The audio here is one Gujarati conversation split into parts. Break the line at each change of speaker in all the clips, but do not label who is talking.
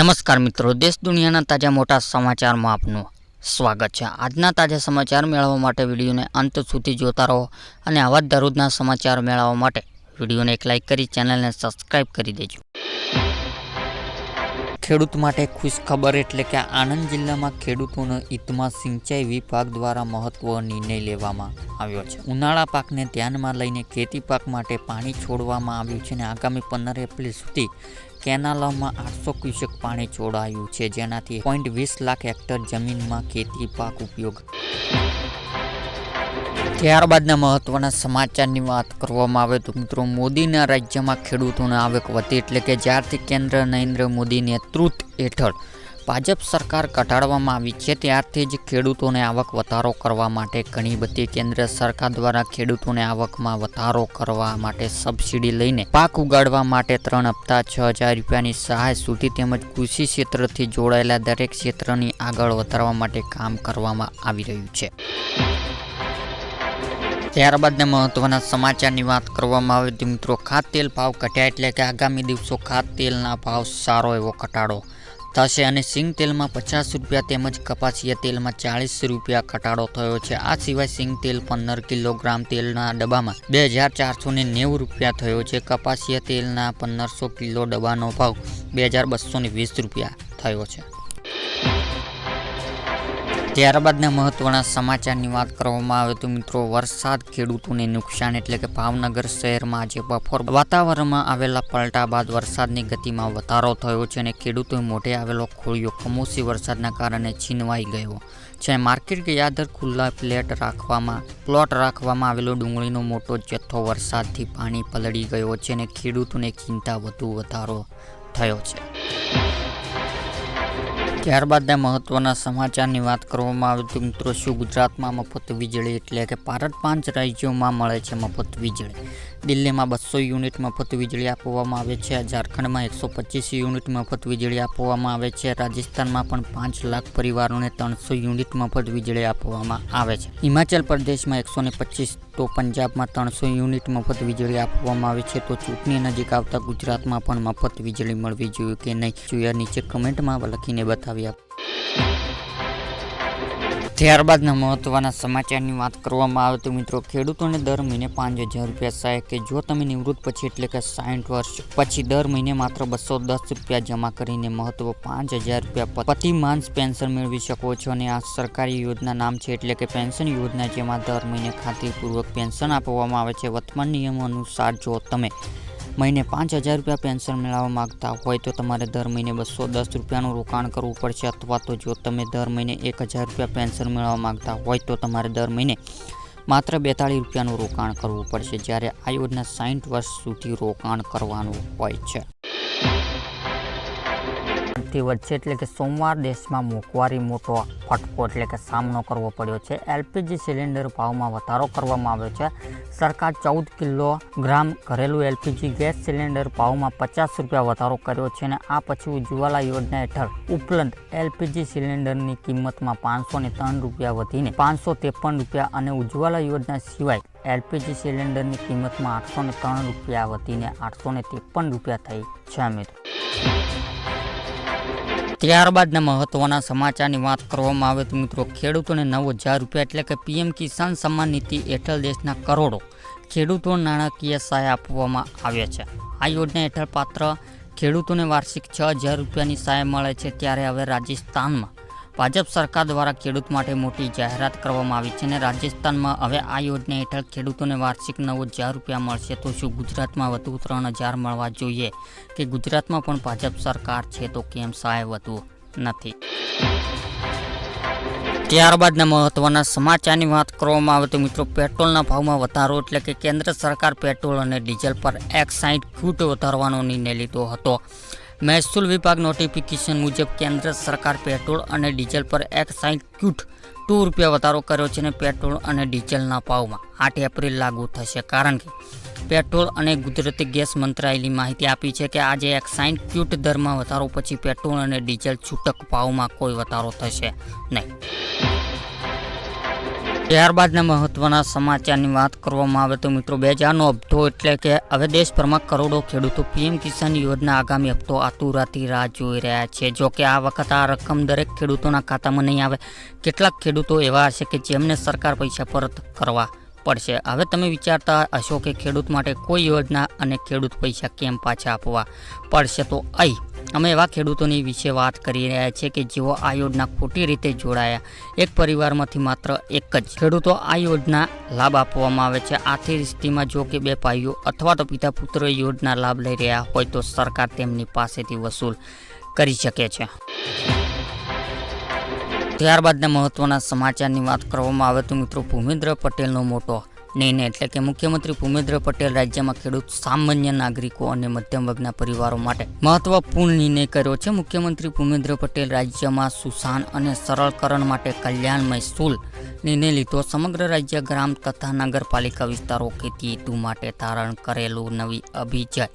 નમસ્કાર મિત્રો, દેશ દુનિયાના તાજા મોટા સમાચારમાં આપનું સ્વાગત છે. આજના તાજા સમાચાર મેળવવા માટે વિડીયોને અંત સુધી જોતા રહો અને આવા જ દરરોજના સમાચાર મેળવવા માટે વિડીયોને એક લાઇક કરી, ચેનલને સબસ્ક્રાઇબ કરી દેજો. ખેડૂત માટે ખુશ ખબર એટલે કે આણંદ જિલ્લામાં ખેડૂતોના હિતમાં સિંચાઈ વિભાગ દ્વારા મહત્વ નિર્ણય લેવામાં આવ્યો છે. ઉનાળા પાકને ધ્યાનમાં લઈને ખેતી પાક માટે પાણી છોડવામાં આવ્યું છે અને આગામી પંદર એપ્રિલ સુધી કેનાલોમાં આઠસો ક્યુસેક પાણી છોડાયું છે, જેનાથી પોઈન્ટ વીસ લાખ હેક્ટર જમીનમાં ખેતી પાક ઉપયોગ. ત્યારબાદના મહત્વના સમાચારની વાત કરવામાં આવે તો મિત્રો, મોદીના રાજ્યમાં ખેડૂતોની આવક વધી એટલે કે જ્યારથી કેન્દ્ર નરેન્દ્ર મોદી નેતૃત્વ હેઠળ ભાજપ સરકાર ઘટાડવામાં આવી છે ત્યારથી જ ખેડૂતોને આવક વધારો કરવા માટે ઘણી બધી કેન્દ્ર સરકાર દ્વારા ખેડૂતોને આવકમાં વધારો કરવા માટે સબસિડી લઈને પાક ઉગાડવા માટે ત્રણ હપ્તા છ હજાર રૂપિયાની સહાય સુધી તેમજ કૃષિ ક્ષેત્રથી જોડાયેલા દરેક ક્ષેત્રની આગળ વધારવા માટે કામ કરવામાં આવી રહ્યું છે. ત્યારબાદના મહત્વના સમાચારની વાત કરવામાં આવે તો મિત્રો ખાદ તેલ ભાવ ઘટ્યા એટલે કે આગામી દિવસો ખાદ તેલના ભાવ સારો એવો ઘટાડો થશે અને સિંગ તેલમાં પચાસ રૂપિયા તેમજ કપાસિયા તેલમાં ચાળીસ રૂપિયા ઘટાડો થયો છે. આ સિવાય સિંગ તેલ પંદર કિલોગ્રામ તેલના ડબ્બામાં બે હજાર ચારસો ને નેવું રૂપિયા થયો છે. કપાસિયા તેલના પંદરસો કિલો ડબ્બાનો ભાવ બે હજાર બસો વીસ રૂપિયા થયો છે. ત્યારબાદના મહત્વના સમાચારની વાત કરવામાં આવે તો મિત્રો, વરસાદ ખેડૂતોને નુકસાન એટલે કે ભાવનગર શહેરમાં આજે બપોર વાતાવરણમાં આવેલા પલટા બાદ વરસાદની ગતિમાં વધારો થયો છે અને ખેડૂતોએ મોઢે આવેલો ખોળિયો કમોસી વરસાદના કારણે છીનવાઈ ગયો. છે માર્કેટ યાદર ખુલ્લા પ્લેટ રાખવામાં, પ્લોટ રાખવામાં આવેલો ડુંગળીનો મોટો જથ્થો વરસાદથી પાણી પલળી ગયો છે અને ખેડૂતોને ચિંતા વધુ વધારો થયો છે. ત્યારબાદના મહત્વના સમાચારની વાત કરવામાં આવે તો મિત્રો શું ગુજરાતમાં મફત વીજળી એટલે કે ભારત પાંચ રાજ્યોમાં મળે છે મફત વીજળી. દિલ્હીમાં બસો યુનિટ મફત વીજળી આપવામાં આવે છે, ઝારખંડમાં એકસો પચીસ યુનિટ મફત વીજળી આપવામાં આવે છે, રાજસ્થાનમાં પણ પાંચ લાખ પરિવારોને ત્રણસો યુનિટ મફત વીજળી આપવામાં આવે છે. હિમાચલ પ્રદેશમાં એકસો ને પચીસ તો પંજાબમાં ત્રણસો યુનિટ મફત વીજળી આપવામાં આવે છે, તો ચૂંટણી નજીક આવતા ગુજરાતમાં પણ મફત વીજળી મળવી જોઈએ કે નહીં? જોઈએ નીચે કમેન્ટમાં લખીને બતાવી આપ ત્યારબાદના મહત્વના સમાચારની વાત કરવામાં આવે તો મિત્રો, ખેડૂતોને દર મહિને પાંચ હજાર રૂપિયા સહાય કે જો તમે નિવૃત્ત પછી એટલે કે સાઠ વર્ષ પછી દર મહિને માત્ર બસો દસ રૂપિયા જમા કરીને મહત્વ પાંચ હજાર રૂપિયા પતિ માંસ પેન્શન મેળવી શકો છો અને આ સરકારી યોજના નામ છે એટલે કે પેન્શન યોજના જેમાં દર મહિને ખાતરીપૂર્વક પેન્શન આપવામાં આવે છે. વર્તમાન નિયમો અનુસાર જો તમે મહિને પાંચ હજાર રૂપિયા પેન્શન મેળવવા માંગતા હોય તો તમારે દર મહિને બસો દસ રૂપિયાનું રોકાણ કરવું પડશે અથવા તો જો તમે દર મહિને એક હજાર રૂપિયા પેન્શન મેળવવા માંગતા હોય તો તમારે દર મહિને માત્ર બેતાળીસ રૂપિયાનું રોકાણ કરવું પડશે જ્યારે આ યોજના સાઠ વર્ષ સુધી રોકાણ કરવાનું હોય છે. થી વચ્ચે એટલે કે સોમવાર દેશમાં મોંઘવારી મોટો ફટકો એટલે કે સામનો કરવો પડ્યો છે. એલપીજી સિલિન્ડર ભાવમાં વધારો કરવામાં આવ્યો છે. સરકાર ચૌદ કિલો ગ્રામ ઘરેલું એલપીજી ગેસ સિલિન્ડર ભાવમાં પચાસ રૂપિયા વધારો કર્યો છે અને આ પછી ઉજ્જવલા યોજના હેઠળ ઉપલબ્ધ એલપીજી સિલિન્ડરની કિંમતમાં પાંચસો ને ત્રણ રૂપિયા વધીને પાંચસો ત્રેપન રૂપિયા અને ઉજ્જવલા યોજના સિવાય એલપીજી સિલિન્ડરની કિંમતમાં આઠસો ને ત્રણ રૂપિયા વધીને આઠસો ને ત્રેપન રૂપિયા થઈ છે, મિત્રો. ત્યારબાદના મહત્વના સમાચારની વાત કરવામાં આવે તો મિત્રો, ખેડૂતોને નવ હજાર રૂપિયા એટલે કે પીએમ કિસાન સન્માન નીતિ હેઠળ દેશના કરોડો ખેડૂતો નાણાકીય સહાય આપવામાં આવે છે. આ યોજના હેઠળ પાત્ર ખેડૂતોને વાર્ષિક છ હજાર રૂપિયાની સહાય મળે છે. ત્યારે હવે રાજસ્થાનમાં ભાજપ સરકાર દ્વારા ખેડૂત માટે મોટી જાહેરાત કરવામાં આવી છે અને રાજસ્થાનમાં હવે આ યોજના હેઠળ ખેડૂતોને વાર્ષિક નવ હજાર રૂપિયા મળશે. તો શું ગુજરાતમાં વધુ ત્રણ હજાર મળવા જોઈએ? કે ગુજરાતમાં પણ ભાજપ સરકાર છે તો કેમ સહાય વધુ નથી? ત્યારબાદના મહત્વના સમાચારની વાત કરવામાં આવે તો મિત્રો પેટ્રોલના ભાવમાં વધારો એટલે કે કેન્દ્ર સરકાર પેટ્રોલ અને ડીઝલ પર એક્સાઇડ છૂટ વધારવાનો નિર્ણય લીધો હતો. મહેસૂલ વિભાગ નોટિફિકેશન મુજબ કેન્દ્ર સરકાર પેટ્રોલ અને ડીઝલ પર એક્સાઇઝ ક્યુટ ટુ રૂપિયા વધારો કર્યો છે અને પેટ્રોલ અને ડીઝલના ભાવમાં. આઠ એપ્રિલ લાગુ થશે કારણ કે પેટ્રોલ અને કુદરતી ગેસ મંત્રાલયની માહિતી આપી છે કે આજે એક્સાઇન ક્યુટ દરમાં વધારો પછી પેટ્રોલ અને ડીઝલ છૂટક ભાવમાં કોઈ વધારો થશે નહીં. ત્યારબાદના મહત્વના સમાચારની વાત કરવામાં આવે તો મિત્રો બે હજારનો હપ્તો એટલે કે હવે દેશભરમાં કરોડો ખેડૂતો પીએમ કિસાન યોજના આગામી હપ્તો આતુરાથી રાહ જોઈ રહ્યા છે. જો કે આ વખત આ રકમ દરેક ખેડૂતોના ખાતામાં નહીં આવે. કેટલાક ખેડૂતો એવા હશે કે જેમને સરકાર પૈસા પરત કરવા પડશે. હવે તમે વિચારતા હશો કે ખેડૂત માટે કોઈ યોજના અને ખેડૂત પૈસા કેમ પાછા આપવા પડશે તો અહીં અમે એવા ખેડૂતોની વિશે વાત કરી રહ્યા છીએ કે જેઓ આ યોજના ખોટી રીતે જોડાયા. એક પરિવારમાંથી માત્ર એક જ ખેડૂતો આ યોજના લાભ આપવામાં આવે છે. આથી સ્થિતિમાં જો કે બે ભાઈઓ અથવા તો પિતા પુત્ર યોજના લાભ લઈ રહ્યા હોય તો સરકાર તેમની પાસેથી વસૂલ કરી શકે છે. ત્યારબાદના મહત્વના સમાચારની વાત કરવામાં આવે તો મિત્રો ભૂમેન્દ્ર પટેલનો મોટો નિર્ણય એટલે કે મુખ્યમંત્રી ભૂમેન્દ્ર પટેલ રાજ્યમાં ખેડૂત સામાન્ય નાગરિકો અને મધ્યમ વર્ગના પરિવારો માટે મહત્વપૂર્ણ નિર્ણય કર્યો છે. મુખ્યમંત્રી ભૂમેન્દ્ર પટેલ રાજ્યમાં સુશાન અને સરળકરણ માટે કલ્યાણ મહેસૂલ નિર્ણય લીધો. સમગ્ર રાજ્ય ગ્રામ તથા નગરપાલિકા વિસ્તારો ખેતી હેતુ માટે ધારણ કરેલું નવી અભિજય.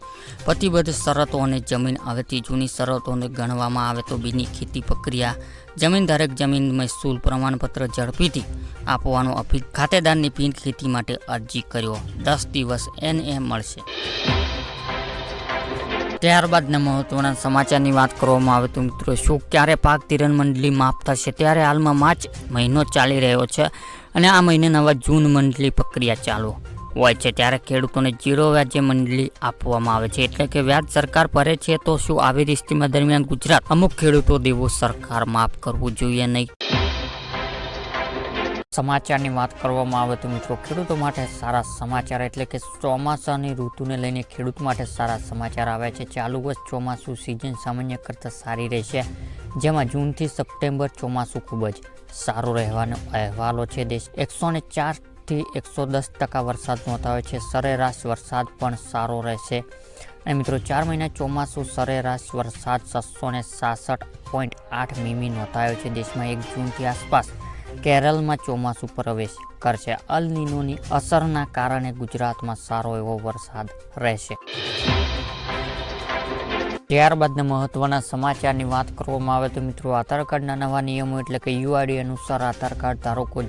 પ્રતિબદ્ધ શરતો અને જમીન હવેથી જૂની શરતોને ગણવામાં આવે તો બીની ખેતી પ્રક્રિયા જમીન ધારક જમીન મહેસૂલ પ્રમાણપત્ર ઝડપીથી આપવાનો અપીલ ખાતેદારની પીન ખેતી માટે અરજી કર્યો. દસ દિવસ એને મળશે. ત્યારબાદના મહત્વના સમાચારની વાત કરવામાં આવે તો મિત્રો, શું ક્યારે પાક તિરણ મંડળી માફ થશે? ત્યારે હાલમાં માર્ચ મહિનો ચાલી રહ્યો છે અને આ મહિને નવા જૂન મંડળી પ્રક્રિયા ચાલુ. હોય છે, ત્યારે ખેડૂતોને જીરો વ્યાજે મંડળી આપવામાં આવે છે, એટલે કે વ્યાજ સરકાર ભરે છે, તો શું આવી સ્થિતિમાં દરમિયાન ગુજરાત અમુક ખેડૂતો દેવો સરકાર માફ કરવું જોઈએ નહીં? સમાચારની વાત કરવામાં આવે તો મિત્રો, ખેડૂતો માટે સારા સમાચાર એટલે કે ચોમાસાની ઋતુને લઈને ખેડૂત માટે સારા સમાચાર આવે છે. ચાલુ વર્ષ ચોમાસું સિઝન સામાન્ય કરતાં સારી રહેશે, જેમાં જૂનથી સપ્ટેમ્બર ચોમાસું ખૂબ જ સારું રહેવાનો અહેવાલો છે. દેશ એકસો ને ચારથી એકસો દસ ટકા વરસાદ નોંધાયો છે. સરેરાશ વરસાદ પણ સારો રહેશે. અને મિત્રો, ચાર મહિના ચોમાસું સરેરાશ વરસાદ છસો ને સાસઠ પોઈન્ટ આઠ મીમી નોંધાયો છે. દેશમાં એક જૂનથી આસપાસ કેરળમાં ચોમાસું પ્રવેશ કરશે. અલ નીનોની અસરના કારણે ગુજરાતમાં સારો એવો વરસાદ રહેશે. ત્યારબાદના મહત્વના સમાચારની વાત કરવામાં આવે તો મિત્રો, આધાર કાર્ડના નવા નિયમો એટલે કે યુઆઈડી અનુસાર આધાર કાર્ડ ધારકો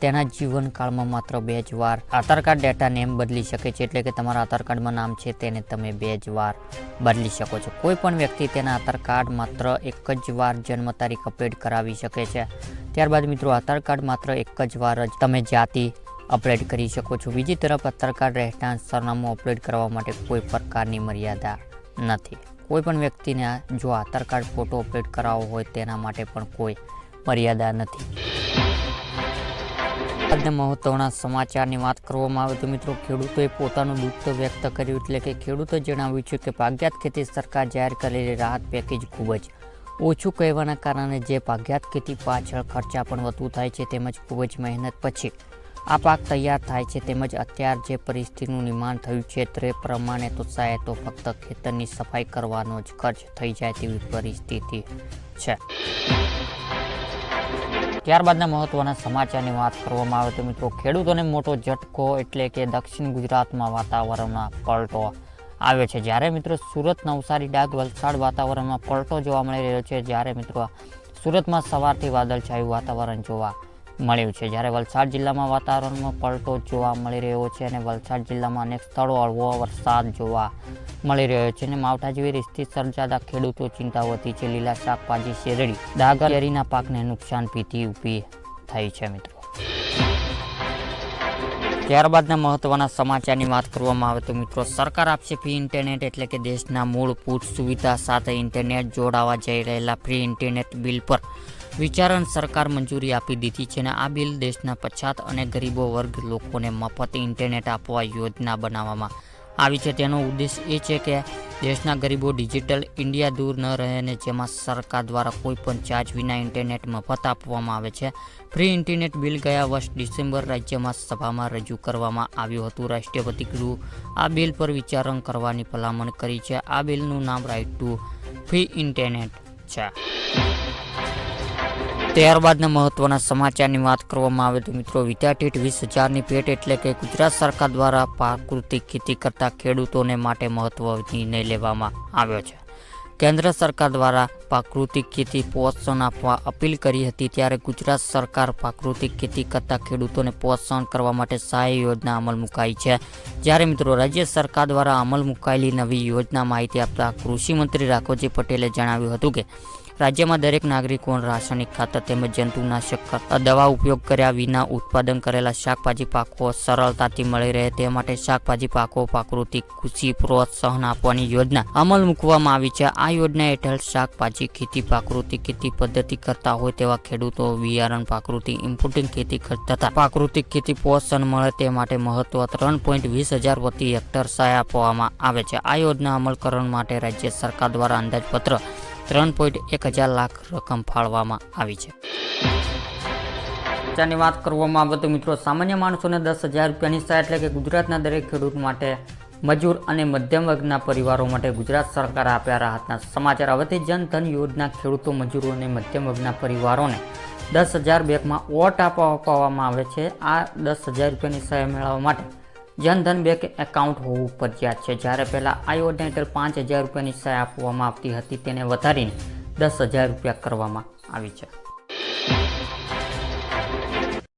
તેના જીવનકાળમાં માત્ર બે જ વાર આધાર કાર્ડ ડેટા નેમ બદલી શકે છે એટલે કે તમારા આધાર કાર્ડમાં નામ છે તેને તમે બે જ વાર બદલી શકો છો. કોઈ પણ વ્યક્તિ તેના આધાર કાર્ડ માત્ર એક જ વાર જન્મ તારીખ અપડેટ કરાવી શકે છે. ત્યારબાદ મિત્રો, આધાર કાર્ડ માત્ર એક જ વાર જ તમે જાતિ અપડેટ કરી શકો છો. બીજી તરફ, આધાર કાર્ડ રહેઠાણ સરનામું અપડેટ કરવા માટે કોઈ પ્રકારની મર્યાદા નથી. કોઈ પણ વ્યક્તિને જો આધાર કાર્ડ ફોટો અપડેટ કરાવવો હોય તેના માટે પણ કોઈ મર્યાદા નથી. આજના મહત્વના સમાચારની વાત કરવામાં આવે તો મિત્રો, ખેડૂતોએ પોતાનું દુઃખ વ્યક્ત કર્યું, એટલે કે ખેડૂતોએ જણાવ્યું છે કે ભાગ્યાત ખેતી સરકાર જાહેર કરેલી રાહત પેકેજ ખૂબ જ ઓછું કહેવાના કારણે જે ભાગ્યાત ખેતી પાછળ ખર્ચા પણ વધુ થાય છે, તેમજ ખૂબ જ મહેનત પછી આ પાક તૈયાર થાય છે, તેમજ અત્યાર જે પરિસ્થિતિનું નિર્માણ થયું છે, તે પ્રમાણે તો શાયદ તો ફક્ત ખેતરની સફાઈ કરવાનો જ ખર્ચ થઈ જાય તેવી પરિસ્થિતિ છે. ત્યારબાદના મહત્વના સમાચારની વાત કરવામાં આવે તો મિત્રો, ખેડૂતોને મોટો ઝટકો એટલે કે દક્ષિણ ગુજરાતમાં વાતાવરણમાં પલટો આવ્યો છે. જ્યારે મિત્રો સુરત નવસારી ડાંગ વલસાડ વાતાવરણમાં પલટો જોવા મળી રહ્યો છે. જ્યારે મિત્રો સુરતમાં સવારથી વાદળછાયું વાતાવરણ જોવા મળ્યું છે. જ્યારે વલસાડ જિલ્લામાં વાતાવરણમાં પલટો જોવા મળી રહ્યો છે અને વલસાડ જિલ્લામાં અનેક સ્થળો હળવો વરસાદ જોવા મળી રહ્યો છે અને માવઠા જેવી રીતથી સર્જાતા ખેડૂતો ચિંતા વધી છે. લીલા શાકભાજી શેરડી, ડાગર, કેરીના પાકને નુકસાન પીતી ઊભી થઈ છે મિત્રો. ત્યારબાદના મહત્વના સમાચારની વાત કરવામાં આવે તો મિત્રો, સરકાર આપશે ફ્રી ઇન્ટરનેટ એટલે કે દેશના મૂળભૂત સુવિધા સાથે ઇન્ટરનેટ જોડાવા જઈ રહેલા ફ્રી ઇન્ટરનેટ બિલ પર વિચારણ સરકાર મંજૂરી આપી દીધી છે અને આ બિલ દેશના પછાત અને ગરીબો વર્ગ લોકોને મફત ઇન્ટરનેટ આપવા યોજના બનાવવામાં આવી છે. તેનો ઉદ્દેશ એ છે કે દેશના ગરીબો ડિજિટલ ઇન્ડિયા દૂર ન રહે અને જેમાં સરકાર દ્વારા કોઈ પણ ચાર્જ વિના ઇન્ટરનેટ મફત આપવામાં આવે છે. ફ્રી ઇન્ટરનેટ બિલ ગયા વર્ષ ડિસેમ્બર રાજ્યમાં સભામાં રજૂ કરવામાં આવ્યું હતું. રાષ્ટ્રપતિ ગૃહ આ બિલ પર વિચારણ કરવાની ભલામણ કરી છે. આ બિલનું નામ રાઇટ ટુ ફ્રી ઇન્ટરનેટ છે. ત્યારબાદના મહત્વના સમાચારની વાત કરવામાં આવે તો મિત્રો, વિદ્યાપીઠ વીસ હજારની ભેટ એટલે કે ગુજરાત સરકાર દ્વારા પ્રાકૃતિક ખેતી કરતા ખેડૂતોને માટે મહત્વ નિર્ણય લેવામાં આવ્યો છે. કેન્દ્ર સરકાર દ્વારા પ્રાકૃતિક ખેતી પ્રોત્સાહન આપવા અપીલ કરી હતી ત્યારે ગુજરાત સરકાર પ્રાકૃતિક ખેતી કરતા ખેડૂતોને પ્રોત્સાહન કરવા માટે સહાય યોજના અમલ મુકાઈ છે. જ્યારે મિત્રો, રાજ્ય સરકાર દ્વારા અમલ મુકાયેલી નવી યોજના માહિતી આપતા કૃષિમંત્રી રાઘવજી પટેલે જણાવ્યું હતું કે રાજ્યમાં દરેક નાગરિકોને રાસાયણિક ખાતર તેમજ જંતુનાશક દવા ઉપયોગ કર્યા વિના ઉત્પાદન કરેલા શાકભાજી પાકો સરળતાથી મળી રહે. તે માટે શાકભાજી પાકો, પ્રાકૃતિક કૃષિ પ્રોત્સાહન આપવાની યોજના અમલ મૂકવામાં આવી છે. આ યોજના હેઠળ શાકભાજી ખેતી, પ્રાકૃતિક ખેતી પદ્ધતિ કરતા હોય તેવા ખેડૂતો બિયારણ, પ્રાકૃતિક ઇમ્પોર્ટિંગ ખેતી તથા પ્રાકૃતિક ખેતી પ્રોત્સાહન મળે તે માટે મહત્વ ત્રણ પોઈન્ટ વીસ હજાર પ્રતિ હેક્ટર સહાય આપવામાં આવે છે. આ યોજના અમલકરણ માટે રાજ્ય સરકાર દ્વારા અંદાજપત્ર ત્રણ પોઈન્ટ એક હજાર લાખ રકમ ફાળવામાં આવી છે. ચાની વાત કરવામાં આવે તો મિત્રો, સામાન્ય માણસોને દસ હજાર રૂપિયાની સહાય એટલે કે ગુજરાતના દરેક ખેડૂત માટે મજૂર અને મધ્યમ વર્ગના પરિવારો માટે ગુજરાત સરકારે આપ્યા રાહતના સમાચાર. હવેથી જનધન યોજના ખેડૂતો, મજૂરો અને મધ્યમ વર્ગના પરિવારોને દસ હજાર બેંકમાં વોટ આપવા આપવામાં આવે છે. આ દસ હજાર રૂપિયાની સહાય મેળવવા માટે જનધન બેંક એકાઉન્ટ હોવું ફરજિયાત છે. જ્યારે પહેલાં આ યોજના હેઠળ પાંચ હજાર રૂપિયાની સહાય આપવામાં આવતી હતી, તેને વધારીને દસ હજાર રૂપિયા કરવામાં આવી છે.